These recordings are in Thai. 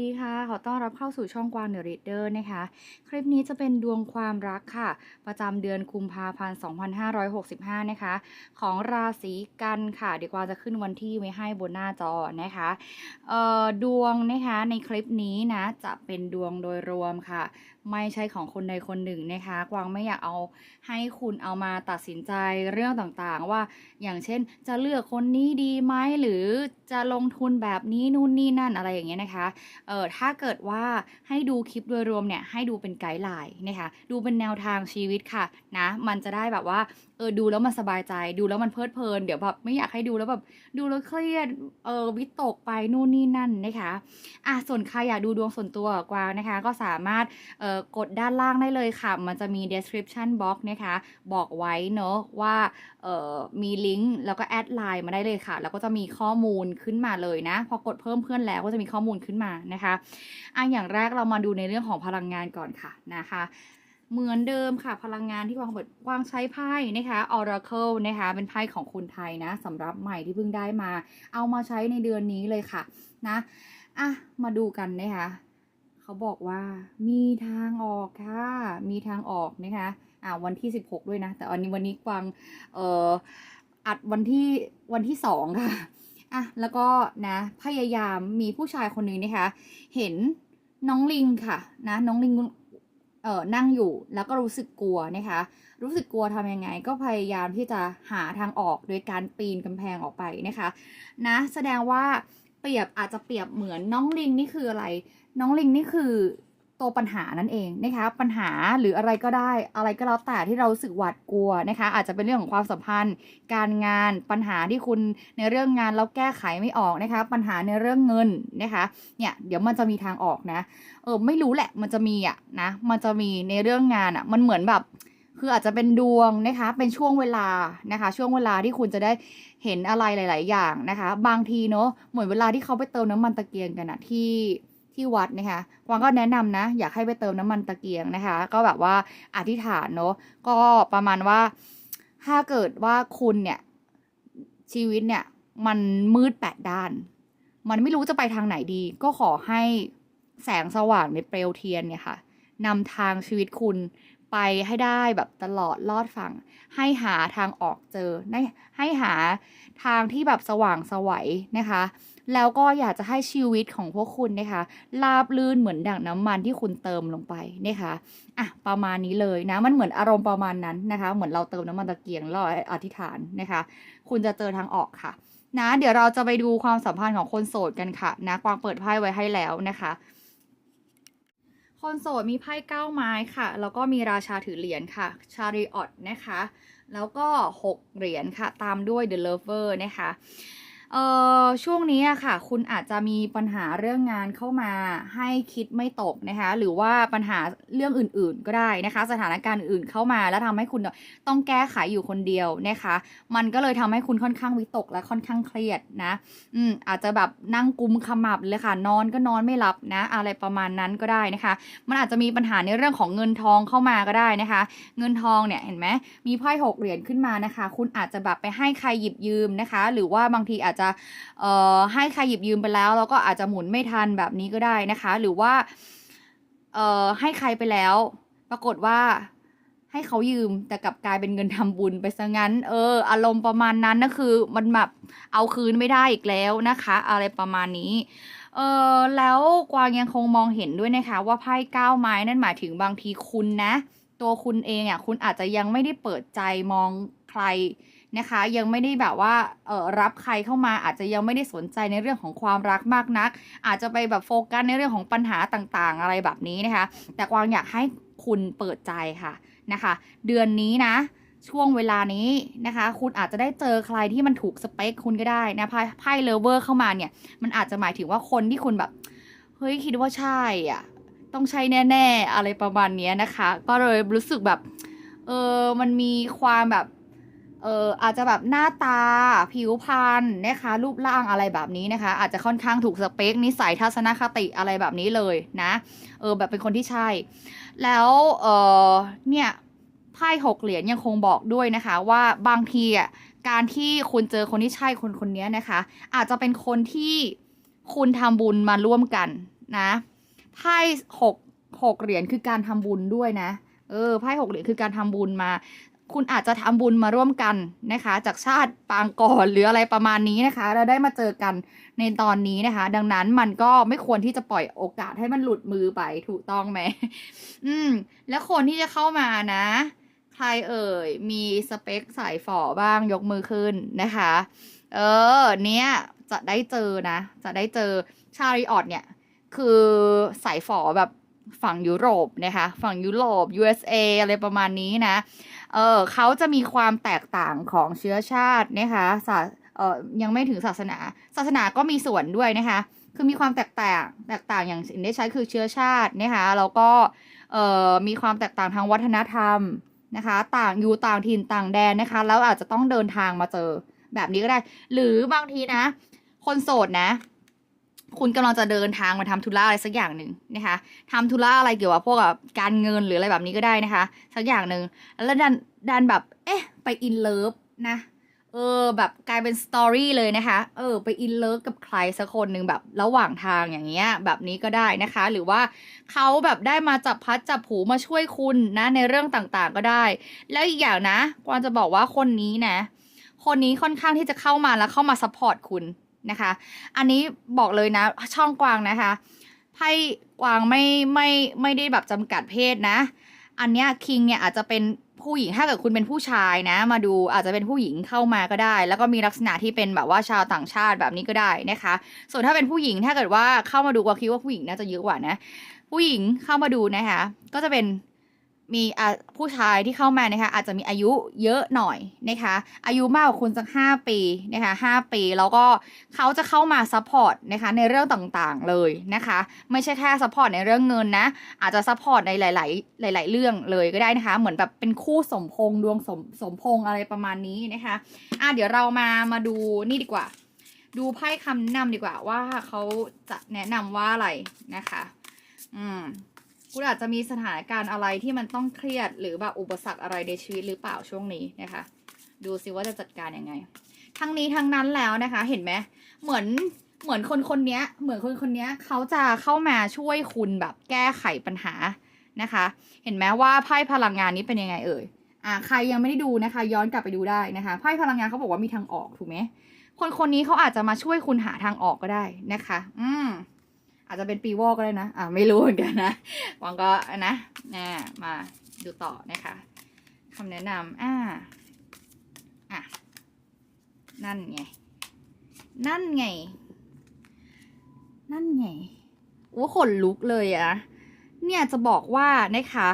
ดีค่ะ ขอต้อนรับเข้าสู่ช่องกวางเดอะรีดเดอร์นะคะ คลิปนี้จะเป็นดวงความรักค่ะ ประจำเดือนกุมภาพันธ์ 2565 นะคะ ของราศีกันค่ะ เดี๋ยวกวางจะขึ้นวันที่ไว้ให้บนหน้าจอนะคะเอ่อดวงนะคะในคลิปนี้นะจะเป็นดวงโดยรวมค่ะ ไม่ใช่ของคนใดคนหนึ่งนะคะกวางไม่อยากเอาให้คุณเอามาตัดสินใจเรื่องต่างๆ ว่าอย่างเช่นจะเลือกคนนี้ดีไหมหรือจะลงทุนแบบนี้นู่นนี่นั่นอะไรอย่างเงี้ยนะคะเออถ้าเกิดว่าให้ดูคลิปโดยรวมเนี่ยให้ดูเป็นไกด์ไลน์นะคะดูเป็นแนวทางชีวิตค่ะนะมันจะได้แบบว่าเออดูแล้วมันสบายใจดูแล้วมันเพลิดเพลินเดี๋ยวแบบไม่อยากให้ดูแล้วแบบดูแล้วเครียดเออวิตกไปนู่นนี่นั่นนะคะอะส่วนใครอยากดูดวงส่วนตัวกับกวางนะคะก็สามารถเอ่อกดด้านล่างได้เลยค่ะ มันจะมี description box นะคะ บอกไว้เนอะว่ามีลิงก์แล้วก็แอดไลน์มาได้เลยค่ะ แล้วก็จะมีข้อมูลขึ้นมาเลยนะ พอกดเพิ่มเพื่อนแล้วก็จะมีข้อมูลขึ้นมานะคะอะอย่างแรกเรามาดูในเรื่องของพลังงานก่อนค่ะนะคะเหมือนเดิมค่ะ พลังงานที่วางเปิดวางใช้ไพ่นะคะ Oracle นะคะ เป็นไพ่ของคนไทยนะสำหรับใหม่ที่เพิ่งได้มา เอามาใช้ในเดือนนี้เลยค่ะนะอะมาดูกันนะคะ เขาบอกว่ามีทางออกค่ะ มีทางออกนะคะอ่าวันที่ 16 ด้วยนะ แต่อันนี้วันนี้กวางเอ่ออัดวันที่วันที่ 2 ค่ะอะแล้วก็นะพยายามมีผู้ชายคนนึงนะคะ เห็นน้องลิงค่ะนะน้องลิงเอ่อนั่งอยู่แล้วก็รู้สึกกลัวนะคะ รู้สึกกลัวทำยังไง ก็พยายามที่จะหาทางออกโดยการปีนกำแพงออกไปนะคะ นะ แสดงว่าเปรียบอาจจะเปรียบเหมือนน้องลิงนี่คืออะไร น้องลิงนี่คือตัวปัญหานั่นเองนะคะ ปัญหาหรืออะไรก็ได้อะไรก็แล้วแต่ที่เราสึกหวาดกลัวนะคะ อาจจะเป็นเรื่องของความสัมพันธ์ การงานปัญหาที่คุณในเรื่องงานแล้วแก้ไขไม่ออกนะคะ ปัญหาในเรื่องเงินนะคะเนี่ยเดี๋ยวมันจะมีทางออกนะเออไม่รู้แหละมันจะมีอะนะมันจะมีในเรื่องงานอะมันเหมือนแบบคืออาจจะเป็นดวงนะคะ เป็นช่วงเวลานะคะ ช่วงเวลาที่คุณจะได้เห็นอะไรหลาย ๆ อย่างนะคะ บางทีเนาะเหมือนเวลาที่เขาไปเติมน้ำมันตะเกียงกันอะที่ ที่วัดนะคะวางก็แนะนำนะ อยากให้ไปเติมน้ำมันตะเกียงนะคะ ก็แบบว่าอธิษฐานเนาะก็ประมาณว่าถ้าเกิดว่าคุณเนี่ยชีวิตเนี่ยมันมืดแปดด้าน มันไม่รู้จะไปทางไหนดี ก็ขอให้แสงสว่างในเปลวเทียนเนี่ยค่ะนำทางชีวิตคุณไปให้ได้แบบตลอดลอดฝั่ง ให้หาทางออกเจอให้ให้หาทางที่แบบสว่างสวัยนะคะ แล้วก็อยากจะให้ชีวิตของพวกคุณนะคะราบลื่นเหมือนดั่งน้ำมันที่คุณเติมลงไปนะคะอะประมาณนี้เลยนะมันเหมือนอารมณ์ประมาณนั้นนะคะ เหมือนเราเติมน้ำมันตะเกียงล้วเราอธิษฐานนะคะ คุณจะเจอทางออกค่ะ นะ เดี๋ยวเราจะไปดูความสัมพันธ์ของคนโสดกันค่ะ นะกวางเปิดไพ่ไว้ให้แล้วนะคะคนโสดมีไพ่เก้าไม้ค่ะ แล้วก็มีราชาถือเหรียญค่ะ ชาริออตนะคะ แล้วก็ 6 เหรียญค่ะ ตามด้วย The Lover นะคะ เอ่อช่วงนี้อะค่ะ คุณอาจจะมีปัญหาเรื่องงานเข้ามาให้คิดไม่ตกนะคะ หรือว่าปัญหาเรื่องอื่นๆก็ได้นะคะ สถานการณ์อื่นเข้ามาแล้วทำให้คุณต้องแก้ไขอยู่คนเดียวนะคะ มันก็เลยทำให้คุณค่อนข้างวิตกและค่อนข้างเครียดนะอืมอาจจะแบบนั่งกุมขมับเลยค่ะ นอนก็นอนไม่หลับนะ อะไรประมาณนั้นก็ได้นะคะ มันอาจจะมีปัญหาในเรื่องของเงินทองเข้ามาก็ได้นะคะ เงินทองเนี่ยเห็นไหมมีไพ่หกเหรียญขึ้นมานะคะ คุณอาจจะแบบไปให้ใครหยิบยืมนะคะ หรือว่าบางทีอาจจะเอ่อให้ใครหยิบยืมไปแล้วแล้วก็อาจจะหมุนไม่ทันแบบนี้ก็ได้นะคะ หรือว่าเอ่อให้ใครไปแล้ว ปรากฏว่าให้เขายืมแต่กลับกลายเป็นเงินทำบุญไปซะงั้น เออ อารมณ์ประมาณนั้นนะคือ มันแบบเอาคืนไม่ได้อีกแล้วนะคะ อะไรประมาณนี้ เออแล้วกวางยังคงมองเห็นด้วยนะคะ ว่าไพ่ก้าไม้นั่นหมายถึงบางทีคุณนะ ตัวคุณเองอะคุณอาจจะยังไม่ได้เปิดใจมองใคร นะคะ ยังไม่ได้แบบว่าเออรับใครเข้ามาอาจจะยังไม่ได้สนใจในเรื่องของความรักมากนัก อาจจะไปแบบโฟกัสในเรื่องของปัญหาต่างๆ อะไรแบบนี้นะคะ แต่กวางอยากให้คุณเปิดใจค่ะนะคะ เดือนนี้นะช่วงเวลานี้นะคะ คุณอาจจะได้เจอใครที่มันถูกสเปคคุณก็ได้นะไพ่เลเวอร์เข้ามาเนี่ย มันอาจจะหมายถึงว่าคนที่คุณแบบ เฮ้ย คิดว่าใช่อะ ต้องใช่แน่ ๆ อะไรประมาณนี้นะคะ ก็เลยรู้สึกแบบ เออมันมีความแบบ เอออาจจะแบบหน้าตาผิวพรรณนะคะ รูปร่างอะไรแบบนี้นะคะ อาจจะค่อนข้างถูกสเปค นิสัยทัศนคติอะไรแบบนี้เลยนะ เออแบบเป็นคนที่ใช่ แล้วเออเนี่ยไพ่หกเหรียญยังคงบอกด้วยนะคะ ว่าบางทีอะการที่คุณเจอคนที่ใช่คนคนนี้นะคะ อาจจะเป็นคนที่คุณทำบุญมาร่วมกันนะไพ่หกหกเหรียญคือการทำบุญด้วยนะเออไพ่หกเหรียญคือการทำบุญมา คุณอาจจะทำบุญมาร่วมกันนะคะ จากชาติปางก่อนหรืออะไรประมาณนี้นะคะ เราได้มาเจอกันในตอนนี้นะคะ ดังนั้นมันก็ไม่ควรที่จะปล่อยโอกาสให้มันหลุดมือไปถูกต้องไหมอืม แล้วคนที่จะเข้ามานะ ใครเอ่ย มีสเปคสายฝ่อบ้างยกมือขึ้นนะคะ เออ เนี่ยจะได้เจอนะ จะได้เจอชาริออตเนี่ย คือสายฝ่อแบบฝั่งยุโรปนะคะ ฝั่งยุโรป USA อะไรประมาณนี้นะ เออเขาจะมีความแตกต่างของเชื้อชาตินะคะศาเออยังไม่ถึงศาสนา ศาสนาก็มีส่วนด้วยนะคะ คือมีความแตกต่างแตกต่างอย่างสิ่ได้ใช้คือเชื้อชาตินะคะแล้วก็เอ่อมีความแตกต่างทางวัฒนธรรมนะคะ ต่างอยู่ต่างถิ่นต่างแดนนะคะ แล้วอาจจะต้องเดินทางมาเจอแบบนี้ก็ได้ หรือบางทีนะ คนโสดนะ คุณกำลังจะเดินทางมาทำธุระอะไรสักอย่างหนึ่งนะคะทำธุระอะไรเกี่ยวกับพวกแบบการเงินหรืออะไรแบบนี้ก็ได้นะคะ สักอย่างหนึ่งแล้วดันดันแบบเอ๊ะไปอินเลิฟนะเออแบบกลายเป็นสตอรี่เลยนะคะเออไปอินเลิฟกับใครสักคนหนึ่งแบบระหว่างทางอย่างเงี้ยแบบนี้ก็ได้นะคะ หรือว่าเขาแบบได้มาจับพัดจับผูมาช่วยคุณนะในเรื่องต่างๆก็ได้ แล้วอีกอย่างนะกวางจะบอกว่าคนนี้นะคนนี้ค่อนข้างที่จะเข้ามาแล้วเข้ามาซัพพอร์ตคุณ นะคะ อันนี้บอกเลยนะช่องกวางนะคะไพ่กวางไม่ไม่ไม่ได้แบบจำกัดเพศนะ อันเนี้ยคิงเนี่ยอาจจะเป็นผู้หญิงถ้าเกิดคุณเป็นผู้ชายนะ มาดูอาจจะเป็นผู้หญิงเข้ามาก็ได้ แล้วก็มีลักษณะที่เป็นแบบว่าชาวต่างชาติแบบนี้ก็ได้นะคะ ส่วนถ้าเป็นผู้หญิงถ้าเกิดว่าเข้ามาดูกวางคิดว่าผู้หญิงน่าจะเยอะกว่านะ ผู้หญิงเข้ามาดูนะคะ ก็จะเป็น มีผู้ชายที่เข้ามานะคะอาจจะมีอายุเยอะหน่อยนะคะอายุมากกว่าคุณสักห้าปีนะคะห้าปี แล้วก็เขาจะเข้ามาซัพพอร์ตนะคะในเรื่องต่างๆเลยนะคะ ไม่ใช่แค่ซัพพอร์ตในเรื่องเงินนะ อาจจะซัพพอร์ตในหลาย ๆ หลาย ๆ เรื่องเลยก็ได้นะคะ เหมือนแบบเป็นคู่สมพงดวงสมสมพงอะไรประมาณนี้นะคะอะเดี๋ยวเรามามาดูนี่ดีกว่า ดูไพ่คำแนะนำดีกว่าว่าเขาจะแนะนำว่าอะไรนะคะ อืม คุณอาจจะมีสถานการณ์อะไรที่มันต้องเครียดหรือแบบอุปสรรคอะไรในชีวิตหรือเปล่าช่วงนี้นะคะ ดูซิว่าจะจัดการยังไง ทั้งนี้ทั้งนั้นแล้วนะคะ เห็นไหมเหมือนเหมือนคนคนนี้เหมือนคนคนนี้เขาจะเข้ามาช่วยคุณแบบแก้ไขปัญหานะคะ เห็นไหมว่าไพ่พลังงานนี้เป็นยังไงเอ่ยอ่าใครยังไม่ได้ดูนะคะ ย้อนกลับไปดูได้นะคะไพ่พลังงานเขาบอกว่ามีทางออกถูกไหมคนคนนี้เขาอาจจะมาช่วยคุณหาทางออกก็ได้นะคะ อืม จจะเป็นปีวอกก็ได้นะ อ่าไม่รู้เหมือนกันนะหวังก็นะนะมาดูต่อนะคะคำแนะนำอ่าอะนั่นไง นั่นไง นั่นไงโอ้ขนลุกเลยอะเนี่ยจะบอกว่านะคะ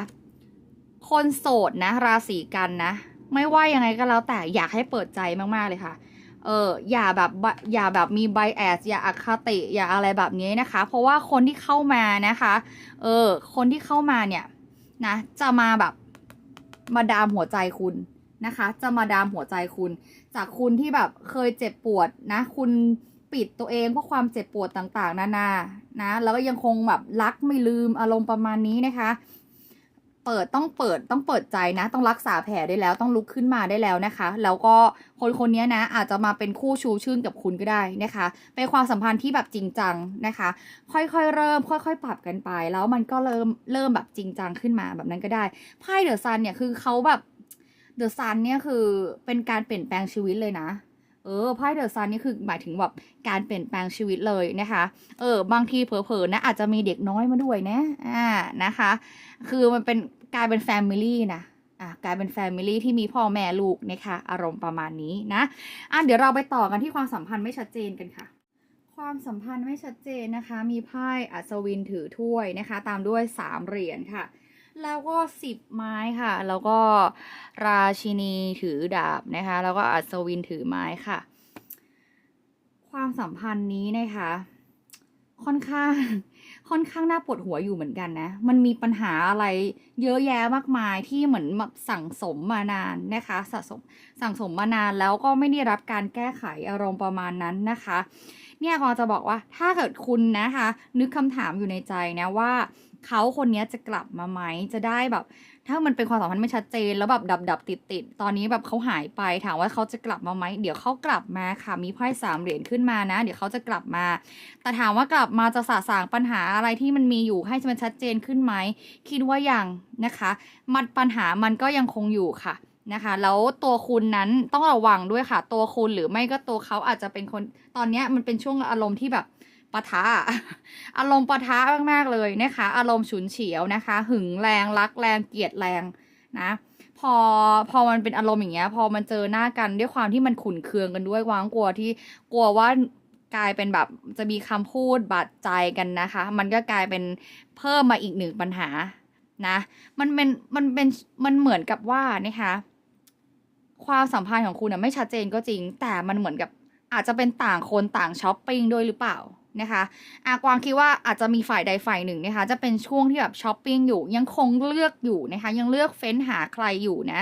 คนโสดนะ ราศีกันนะ ไม่ว่ายังไงก็แล้วแต่อยากให้เปิดใจมากๆเลยค่ะ เอออย่าแบบอย่าแบบมีไบแอสอย่าอคติอย่าอะไรแบบนี้นะคะ เพราะว่าคนที่เข้ามานะคะเออคนที่เข้ามาเนี่ยนะจะมาแบบมาดามหัวใจคุณนะคะ จะมาดามหัวใจคุณ จากคุณที่แบบเคยเจ็บปวดนะ คุณปิดตัวเองเพราะความเจ็บปวดต่างๆ นานานะแล้วก็ยังคงแบบรักไม่ลืมอารมณ์ประมาณนี้นะคะ เปิดต้องเปิดต้องเปิดใจนะ ต้องรักษาแผลได้แล้วต้องลุกขึ้นมาได้แล้วนะคะ แล้วก็คนคนนี้นะ อาจจะมาเป็นคู่ชูชื่นกับคุณก็ได้นะคะเป็นความสัมพันธ์ที่แบบจริงจังนะคะ ค่อยๆเริ่ม ค่อยๆ ปรับกันไป แล้วมันก็เริ่มเริ่มแบบจริงจังขึ้นมาแบบนั้นก็ได้ไพ่เดอะซันเนี่ยคือเขาแบบเดอะซันเนี่ยคือเป็นการเปลี่ยนแปลงชีวิตเลยนะ เออไพ่เดอะซันนี่คือหมายถึงแบบการเปลี่ยนแปลงชีวิตเลยนะคะ เออบางทีเผลอๆนะอาจจะมีเด็กน้อยมาด้วยนะอ่านะคะ คือมันเป็นกลายเป็นแฟมิลี่นะอะกลายเป็นแฟมิลี่ที่มีพ่อแม่ลูกนะคะอารมณ์ประมาณนี้นะอะเดี๋ยวเราไปต่อกันที่ความสัมพันธ์ไม่ชัดเจนกันค่ะความสัมพันธ์ไม่ชัดเจนนะคะ มีไพ่อัศวินถือถ้วยนะคะ ตามด้วยสามเหรียญค่ะ แล้วก็สิบไม้ค่ะ แล้วก็ราชินีถือดาบนะคะ แล้วก็อัศวินถือไม้ค่ะ ความสัมพันธ์นี้นะคะ ค่อนข้างค่อนข้างน่าปวดหัวอยู่เหมือนกันนะ มันมีปัญหาอะไรเยอะแยะมากมายที่เหมือนแบบสั่งสมมานานนะคะสะสมสั่งสมมานานแล้วก็ไม่ได้รับการแก้ไขอารมณ์ประมาณนั้นนะคะ เนี่ยก็จะบอกว่าถ้าเกิดคุณนะคะ นึกคำถามอยู่ในใจนะว่าเขาคนนี้จะกลับมาไหมจะได้แบบ ถ้ามันเป็นความสัมพันธ์ไม่ชัดเจน แล้วแบบดับดับติดติดตอนนี้แบบเขาหายไปถามว่าเขาจะกลับมาไหมเดี๋ยวเขากลับมาค่ะมีไพ่สามเหรียญขึ้นมานะ เดี๋ยวเขาจะกลับมา แต่ถามว่ากลับมาจะสะสางปัญหาอะไรที่มันมีอยู่ให้มันชัดเจนขึ้นไหมคิดว่ายังนะคะ มันปัญหามันก็ยังคงอยู่ค่ะ นะคะ แล้วตัวคุณนั้นต้องระวังด้วยค่ะ ตัวคุณหรือไม่ก็ตัวเขาอาจจะเป็นคนตอนนี้มันเป็นช่วงอารมณ์ที่แบบปะทะอารมณ์ปะทะมากๆเลยนะคะ อารมณ์ฉุนเฉียวนะคะ หึงแรงรักแรงเกลียดแรงนะพอพอมันเป็นอารมณ์อย่างเงี้ย พอมันเจอหน้ากันด้วยความที่มันขุนเคืองกันด้วยวางกลัวที่กลัวว่ากลายเป็นแบบจะมีคำพูดบาดใจกันนะคะ มันก็กลายเป็นเพิ่มมาอีกหนึ่งปัญหานะ มันเป็นมันเป็นมันเหมือนกับว่านะคะ ความสัมพันธ์ของคุณอะไม่ชัดเจนก็จริง แต่มันเหมือนกับอาจจะเป็นต่างคนต่างช้อปปิ้งด้วยหรือเปล่านะคะอากวางคิดว่าอาจจะมีฝ่ายใดฝ่ายหนึ่งนะคะ จะเป็นช่วงที่แบบช้อปปิ้งอยู่ ยังคงเลือกอยู่นะคะ ยังเลือกเฟ้นหาใครอยู่นะ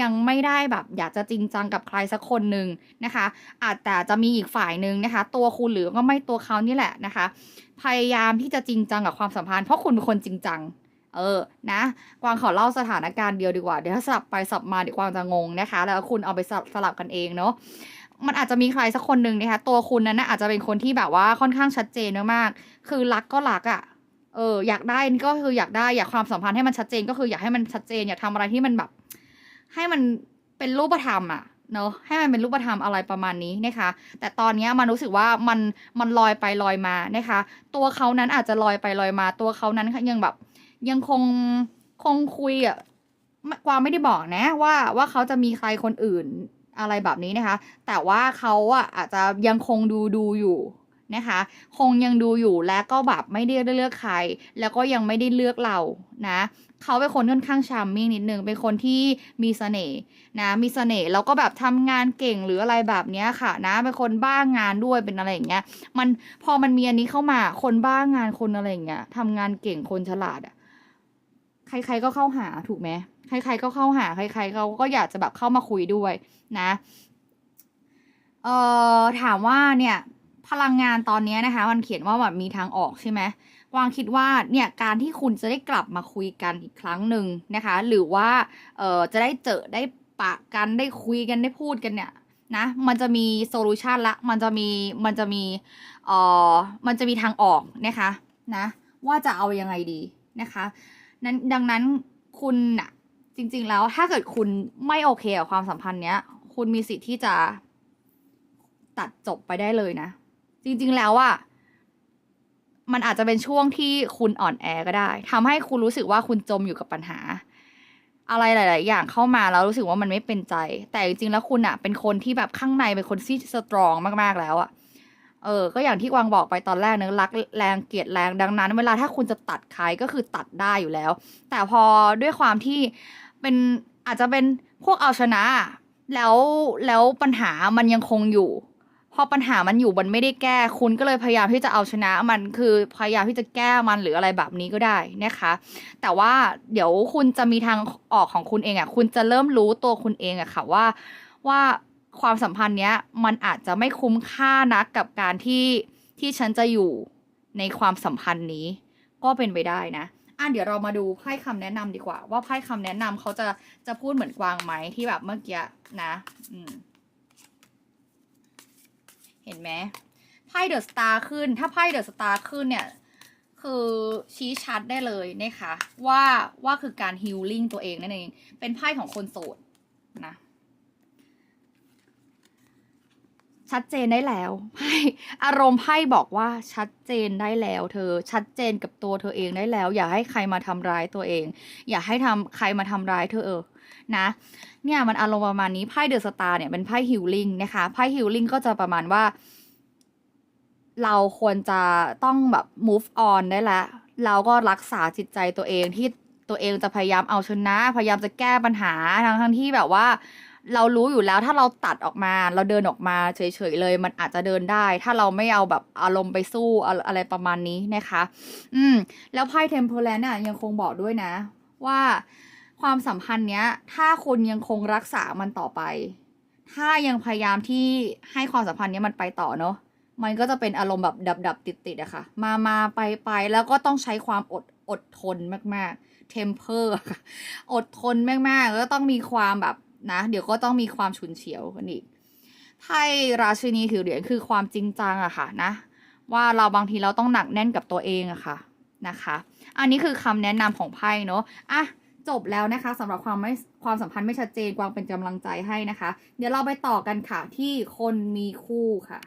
ยังไม่ได้แบบอยากจะจริงจังกับใครสักคนหนึ่งนะคะ อาจแต่จะมีอีกฝ่ายหนึ่งนะคะ ตัวคุณหรือก็ไม่ตัวเขานี่แหละนะคะ พยายามที่จะจริงจังกับความสัมพันธ์เพราะคุณเป็นคนจริงจัง เออ นะ กวางขอเล่าสถานการณ์เดียวดีกว่า เดี๋ยวถ้าสลับไปสลับมาเดี๋ยวกวางจะงงนะคะ แล้วคุณเอาไปสลับสลับกันเองเนาะ มันอาจจะมีใครสักคนหนึ่งนะคะ ตัวคุณนั้นนะอาจจะเป็นคนที่แบบว่าค่อนข้างชัดเจนมากๆ คือรักก็รักอะ่ะ เออ อยากได้ก็คืออยากได้ อยากความสัมพันธ์ให้มันชัดเจนก็คืออยากให้มันชัดเจน อยากทำอะไรที่มันแบบ ให้มันเป็นรูปธรรมอะเนอะให้มันเป็นรูปธรรมอะไรประมาณนี้นะคะ แต่ตอนนี้มันรู้สึกว่ามันมันลอยไปลอยมานะคะ ตัวเขานั้นอาจจะลอยไปลอยมา ตัวเขานั้นยังแบบ ยังคงคงคุยอะไม่กวางไม่ได้บอกนะว่าว่าเขาจะมีใครคนอื่นอะไรแบบนี้นะคะ แต่ว่าเขาอะอาจจะยังคงดูดูอยู่นะคะ คงยังดูอยู่และก็แบบไม่ได้เลือกใคร แล้วก็ยังไม่ได้เลือกเรานะเขาเป็นคนค่อนข้างชามมิ่งนิดนึงเป็นคนที่มีเสน่ห์นะ มีเสน่ห์แล้วก็แบบทำงานเก่งหรืออะไรแบบเนี้ยค่ะนะ เป็นคนบ้างงานด้วยเป็นอะไรอย่างเงี้ย มันพอมันมีอันนี้เข้ามาคนบ้างงานคนอะไรอย่างเงี้ยทำงานเก่งคนฉลาดอะ ใคร ๆก็เข้าหาถูกไหมใคร ๆก็เข้าหา ใคร ๆ เขาก็อยากจะแบบเข้ามาคุยด้วยนะเอ่อถามว่าเนี่ยพลังงานตอนนี้นะคะ มันเขียนว่าแบบมีทางออกใช่ไหมกวางคิดว่าเนี่ยการที่คุณจะได้กลับมาคุยกันอีกครั้งหนึ่งนะคะ หรือว่าเอ่อจะได้เจอได้ปะกันได้คุยกันได้พูดกันเนี่ยนะมันจะมีโซลูชันละมันจะมีมันจะมีเอ่อมันจะมีทางออกนะคะนะว่าจะเอายังไงดีนะคะ นั้นดังนั้นคุณน่ะจริง ๆ แล้วถ้าเกิดคุณไม่โอเคกับความสัมพันธ์เนี้ย คุณมีสิทธิ์ที่จะตัดจบไปได้เลยนะ จริง ๆ แล้วอะมันอาจจะเป็นช่วงที่คุณอ่อนแอก็ได้ทำให้คุณรู้สึกว่าคุณจมอยู่กับปัญหา อะไรหลาย ๆ อย่างเข้ามาแล้วรู้สึกว่ามันไม่เป็นใจ แต่จริง ๆ แล้วคุณอะเป็นคนที่แบบข้างในเป็นคนที่สตรองมาก ๆ แล้วอะ เออ ก็อย่างที่กวางบอกไปตอนแรกเนอะรักแรงเกลียดแรงดังนั้น เวลาถ้าคุณจะตัดใครก็คือตัดได้อยู่แล้ว แต่พอด้วยความที่เป็นอาจจะเป็นพวกเอาชนะ แล้วแล้วปัญหามันยังคงอยู่ พอปัญหามันอยู่มันไม่ได้แก้ คุณก็เลยพยายามที่จะเอาชนะ มันคือพยายามที่จะแก้มันหรืออะไรแบบนี้ก็ได้นะคะ แต่ว่าเดี๋ยวคุณจะมีทางออกของคุณเองอะ่ะ คุณจะเริ่มรู้ตัวคุณเองอะค่ะว่าว่า ความสัมพันธ์เนี้ยมันอาจจะไม่คุ้มค่านักกับการที่ที่ฉันจะอยู่ในความสัมพันธ์นี้ ก็เป็นไปได้นะอะเดี๋ยวเรามาดูไพ่คำแนะนำดีกว่า ว่าไพ่คำแนะนำเขาจะจะพูดเหมือนกวางไหมที่แบบเมื่อกี้นะ อืม เห็นไหมไพ่เดอะสตาร์ขึ้น ถ้าไพ่เดอะสตาร์ขึ้นเนี่ย คือชี้ชัดได้เลยนะคะ ว่าว่าคือการฮิลลิ่งตัวเองนั่นเอง เป็นไพ่ของคนโสดนะ ชัดเจนได้แล้วไพ่อารมณ์ไพ่บอกว่าชัดเจนได้แล้ว เธอชัดเจนกับตัวเธอเองได้แล้ว อย่าให้ใครมาทำร้ายตัวเอง อย่าให้ทำใครมาทำร้ายเธอเออนะเนี่ยมันอารมณ์ประมาณนี้ไพ่เดอะสตาร์เนี่ยเป็นไพ่ฮิลลิ่งนะคะไพ่ฮิลลิ่งก็จะประมาณว่า เราควรจะต้องแบบ move on ได้แล้วเราก็รักษาจิตใจตัวเองที่ตัวเองจะพยายามเอาชนะ พยายามจะแก้ปัญหาทั้งทั้งที่แบบว่า เรารู้อยู่แล้วถ้าเราตัดออกมา เราเดินออกมาเฉยๆเลย มันอาจจะเดินได้ ถ้าเราไม่เอาแบบอารมณ์ไปสู้อะไรประมาณนี้นะคะ อืม แล้วไพ่เทมเพลนน่ะยังคงบอกด้วยนะ ว่าความสัมพันธ์เนี้ย ถ้าคุณยังคงรักษามันต่อไป ถ้ายังพยายามที่ให้ความสัมพันธ์เนี้ยมันไปต่อเนอะมันก็จะเป็นอารมณ์แบบดับดับติดติดอะค่ะ มามาไปไปแล้วก็ต้องใช้ความอดอดทนมากๆ temper อะค่ะอดทนมากๆแล้วต้องมีความแบบ นะ เดี๋ยวก็ต้องมีความฉุนเฉียวกันอีกไพ่ราชินีถือเหรียญคือความจริงจังอะค่ะนะ ว่าเราบางทีเราต้องหนักแน่นกับตัวเองอะค่ะนะคะ อันนี้คือคำแนะนำของไพ่เนาะอะจบแล้วนะคะสำหรับความไม่ความสัมพันธ์ไม่ชัดเจนกวางเป็นกำลังใจให้นะคะ เดี๋ยวเราไปต่อกันค่ะที่คนมีคู่ค่ะ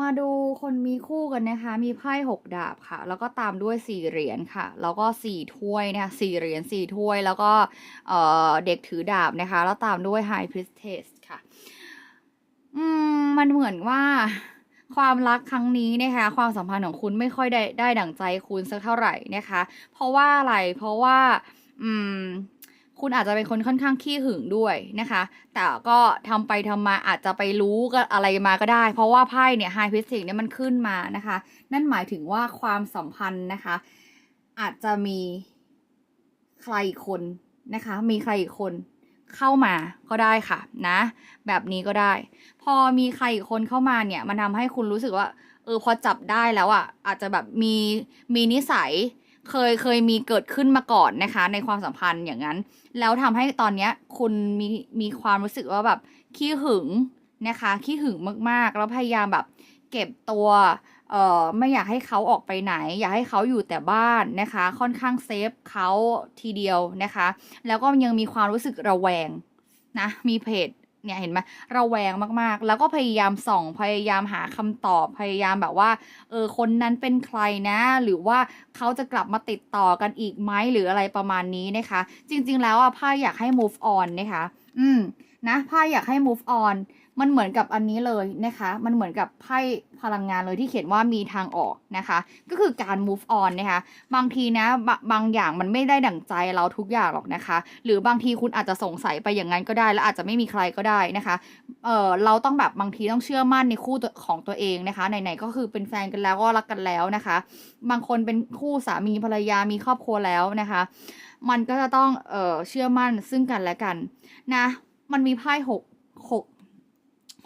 มาดูคนมีคู่กันนะคะ มีไพ่หกดาบค่ะ แล้วก็ตามด้วยสี่เหรียญค่ะ แล้วก็สี่ถ้วยนะคะสี่เหรียญสี่ถ้วย แล้วก็เอ่อเด็กถือดาบนะคะ แล้วตามด้วย High Priestess ค่ะ อืม มันเหมือนว่าความรักครั้งนี้นะคะความสัมพันธ์ของคุณไม่ค่อยได้ได้ดั่งใจคุณสักเท่าไหร่นะคะ เพราะว่าอะไรเพราะว่า อืม คุณอาจจะเป็นคนค่อนข้างขี้หึงด้วยนะคะ แต่ก็ทำไปทำมาอาจจะไปรู้ก็อะไรมาก็ได้ เพราะว่าไพ่เนี่ยไฮพิสติกเนี่ยมันขึ้นมานะคะ นั่นหมายถึงว่าความสัมพันธ์นะคะ อาจจะมีใครอีกคนนะคะ มีใครอีกคนเข้ามาก็ได้ค่ะนะ แบบนี้ก็ได้ พอมีใครอีกคนเข้ามาเนี่ยมันทำให้คุณรู้สึกว่า เออพอจับได้แล้วอะอาจจะแบบมีมีนิสัย เคยเคยมีเกิดขึ้นมาก่อนนะคะ ในความสัมพันธ์อย่างนั้น แล้วทำให้ตอนเนี้ยคุณมีมีความรู้สึกว่าแบบขี้หึงนะคะขี้หึงมากๆ แล้วพยายามแบบเก็บตัวเอ่อไม่อยากให้เขาออกไปไหน อยากให้เขาอยู่แต่บ้านนะคะ ค่อนข้างเซฟเขาทีเดียวนะคะ แล้วก็ยังมีความรู้สึกระแวงนะมีเพจ เนี่ยเห็นไหมระแวงมากๆ แล้วก็พยายามส่องพยายามหาคำตอบพยายามแบบว่าเออคนนั้นเป็นใครนะ หรือว่าเขาจะกลับมาติดต่อกันอีกไหมหรืออะไรประมาณนี้นะคะ จริง ๆ แล้วอะไพ่อยากให้ move on นะคะ อืมนะไพ่อยากให้ move on มันเหมือนกับอันนี้เลยนะคะ มันเหมือนกับไพ่พลังงานเลยที่เขียนว่ามีทางออกนะคะ ก็คือการ move on นะคะ บางทีนะบบางอย่างมันไม่ได้ดั่งใจเราทุกอย่างหรอกนะคะ หรือบางทีคุณอาจจะสงสัยไปอย่างนั้นก็ได้ แล้วอาจจะไม่มีใครก็ได้นะคะ เออเราต้องแบบบางทีต้องเชื่อมั่นในคู่ของตัวเองนะคะ ไหนๆก็คือเป็นแฟนกันแล้วก็รักกันแล้วนะคะ บางคนเป็นคู่สามีภรรยามีครอบครัวแล้วนะคะ มันก็จะต้องเออเชื่อมั่นซึ่งกันและกันนะ มันมีไพ่หกหก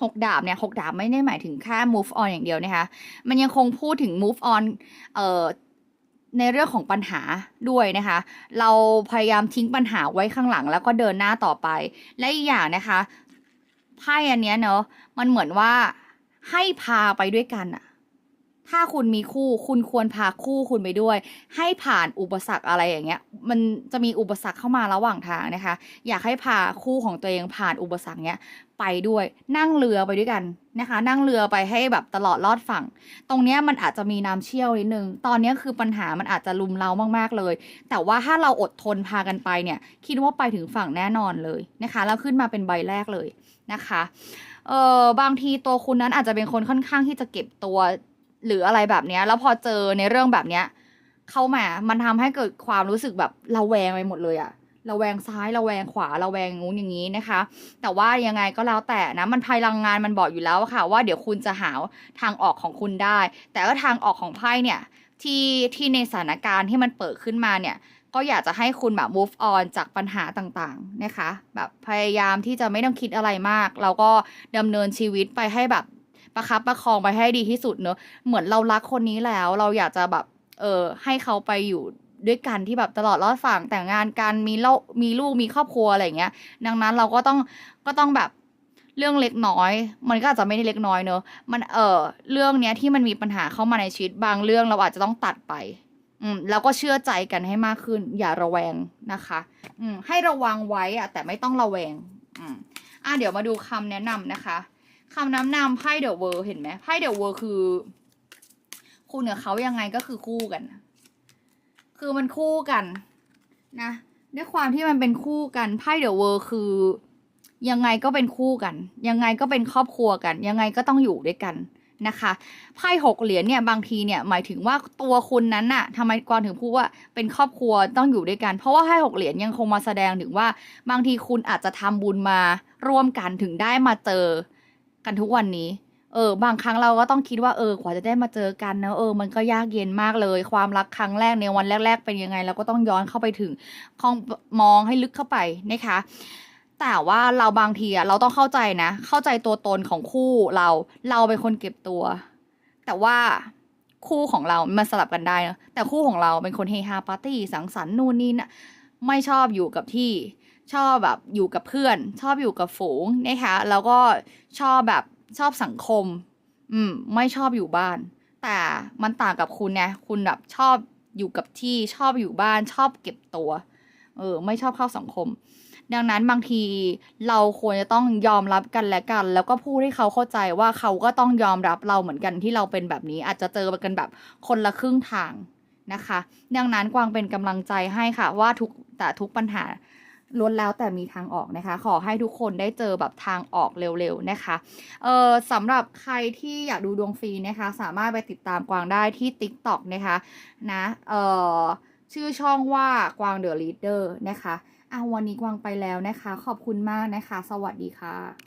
หกดาบเนี่ยหกดาบไม่ได้หมายถึงแค่ move on อย่างเดียวนะคะ มันยังคงพูดถึง move on เอ่อในเรื่องของปัญหาด้วยนะคะ เราพยายามทิ้งปัญหาไว้ข้างหลังแล้วก็เดินหน้าต่อไป และอีกอย่างนะคะไพ่อันเนี้ยเนาะมันเหมือนว่าให้พาไปด้วยกันอะ ถ้าคุณมีคู่คุณควรพาคู่คุณไปด้วย ให้ผ่านอุปสรรคอะไรอย่างเงี้ย มันจะมีอุปสรรคเข้ามาระหว่างทางนะคะ อยากให้พาคู่ของตัวเองผ่านอุปสรรคเนี้ยไปด้วยนั่งเรือไปด้วยกันนะคะ นั่งเรือไปให้แบบตลอดลอดฝั่ง ตรงเนี้ยมันอาจจะมีน้ำเชี่ยวนิดนึง ตอนนี้คือปัญหามันอาจจะลุมเรามากๆเลย แต่ว่าถ้าเราอดทนพากันไปเนี่ย คิดว่าไปถึงฝั่งแน่นอนเลยนะคะแล้วขึ้นมาเป็นใบแรกเลยนะคะเออบางทีตัวคุณนั้นอาจจะเป็นคนค่อนข้างที่จะเก็บตัว หรืออะไรแบบเนี้ย แล้วพอเจอในเรื่องแบบเนี้ย เข้ามามันทำให้เกิดความรู้สึกแบบระแวงไปหมดเลยอะระแวงซ้ายระแวงขวาระแวงงู้นอย่างนี้นะคะ แต่ว่ายังไงก็แล้วแต่นะมันพลังงานมันบอกอยู่แล้วค่ะ ว่าเดี๋ยวคุณจะหาทางออกของคุณได้ แต่ว่าทางออกของไพ่เนี่ยที่ที่ในสถานการณ์ที่มันเปิดขึ้นมาเนี่ย ก็อยากจะให้คุณแบบ move on จากปัญหาต่างๆนะคะ แบบพยายามที่จะไม่ต้องคิดอะไรมากแล้วก็ดำเนินชีวิตไปให้แบบ ประคับประคองไปให้ดีที่สุดเนอะเหมือนเรารักคนนี้แล้ว เราอยากจะแบบเออให้เขาไปอยู่ด้วยกันที่แบบตลอดรอดฝั่งแต่งงานกันมีเล่ามีลูกมีครอบครัวอะไรอย่างเงี้ย ดังนั้นเราก็ต้องก็ต้องแบบเรื่องเล็กน้อย มันก็อาจจะไม่ได้เล็กน้อยเนอะมันเออเรื่องเนี้ยที่มันมีปัญหาเข้ามาในชีวิตบางเรื่องเราอาจจะต้องตัดไป อืมแล้วก็เชื่อใจกันให้มากขึ้น อย่าระแวงนะคะ อืมให้ระวังไว้อะแต่ไม่ต้องระแวง อืมอะเดี๋ยวมาดูคำแนะนำนะคะ คำแนะนำไพ่เดอะเวิร์เห็นไหมไพ่เดอะเวิร์คือ คุณกับเขายังไงก็คือคู่กัน คือมันคู่กัน นะด้วยความที่มันเป็นคู่กันไพ่เดอะเวิร์คือ ยังไงก็เป็นคู่กัน ยังไงก็เป็นครอบครัวกัน ยังไงก็ต้องอยู่ด้วยกันนะคะไพ่หกเหรียญเนี่ยบางทีเนี่ยหมายถึงว่าตัวคุณนั้นน่ะทำไมกวางถึงพูดว่าเป็นครอบครัวต้องอยู่ด้วยกัน เพราะว่าไพ่หกเหรียญยังคงมาแสดงถึงว่า บางทีคุณอาจจะทำบุญมาร่วมกันถึงได้มาเจอ กันทุกวันนี้ เออ บางครั้งเราก็ต้องคิดว่าเออกว่าจะได้มาเจอกันนะเออ มันก็ยากเย็นมากเลย ความรักครั้งแรกในวันแรก ๆ เป็นยังไงเราก็ต้องย้อนเข้าไปถึงข้องมองให้ลึกเข้าไปนะคะแต่ว่าเราบางทีอะเราต้องเข้าใจนะ เข้าใจตัวตนของคู่เรา เราเป็นคนเก็บตัว แต่ว่าคู่ของเรา มันสลับกันได้นะแต่คู่ของเราเป็นคนเฮฮาปาร์ตี้สังสรรค์นู่นนี่นะไม่ชอบอยู่กับที่ ชอบแบบอยู่กับเพื่อน ชอบอยู่กับฝูงนะคะแล้วก็ชอบแบบชอบสังคม อืมไม่ชอบอยู่บ้าน แต่มันต่างกับคุณไงคุณแบบชอบอยู่กับที่ชอบอยู่บ้าน ชอบเก็บตัวเออไม่ชอบเข้าสังคม ดังนั้นบางทีเราควรจะต้องยอมรับกันและกัน แล้วก็พูดให้เขาเข้าใจว่าเขาก็ต้องยอมรับเราเหมือนกันที่เราเป็นแบบนี้ อาจจะเจอกันแบบคนละครึ่งทางนะคะ ดังนั้นกวางเป็นกำลังใจให้ค่ะว่าทุกแต่ทุกปัญหา ล้วนแล้วแต่มีทางออกนะคะ ขอให้ทุกคนได้เจอแบบทางออกเร็วๆนะคะเออสำหรับใครที่อยากดูดวงฟรีนะคะ สามารถไปติดตามกวางได้ที่ TikTok นะคะนะเออชื่อช่องว่ากวางเดอะลีดเดอร์นะคะอะวันนี้กวางไปแล้วนะคะ ขอบคุณมากนะคะ สวัสดีค่ะ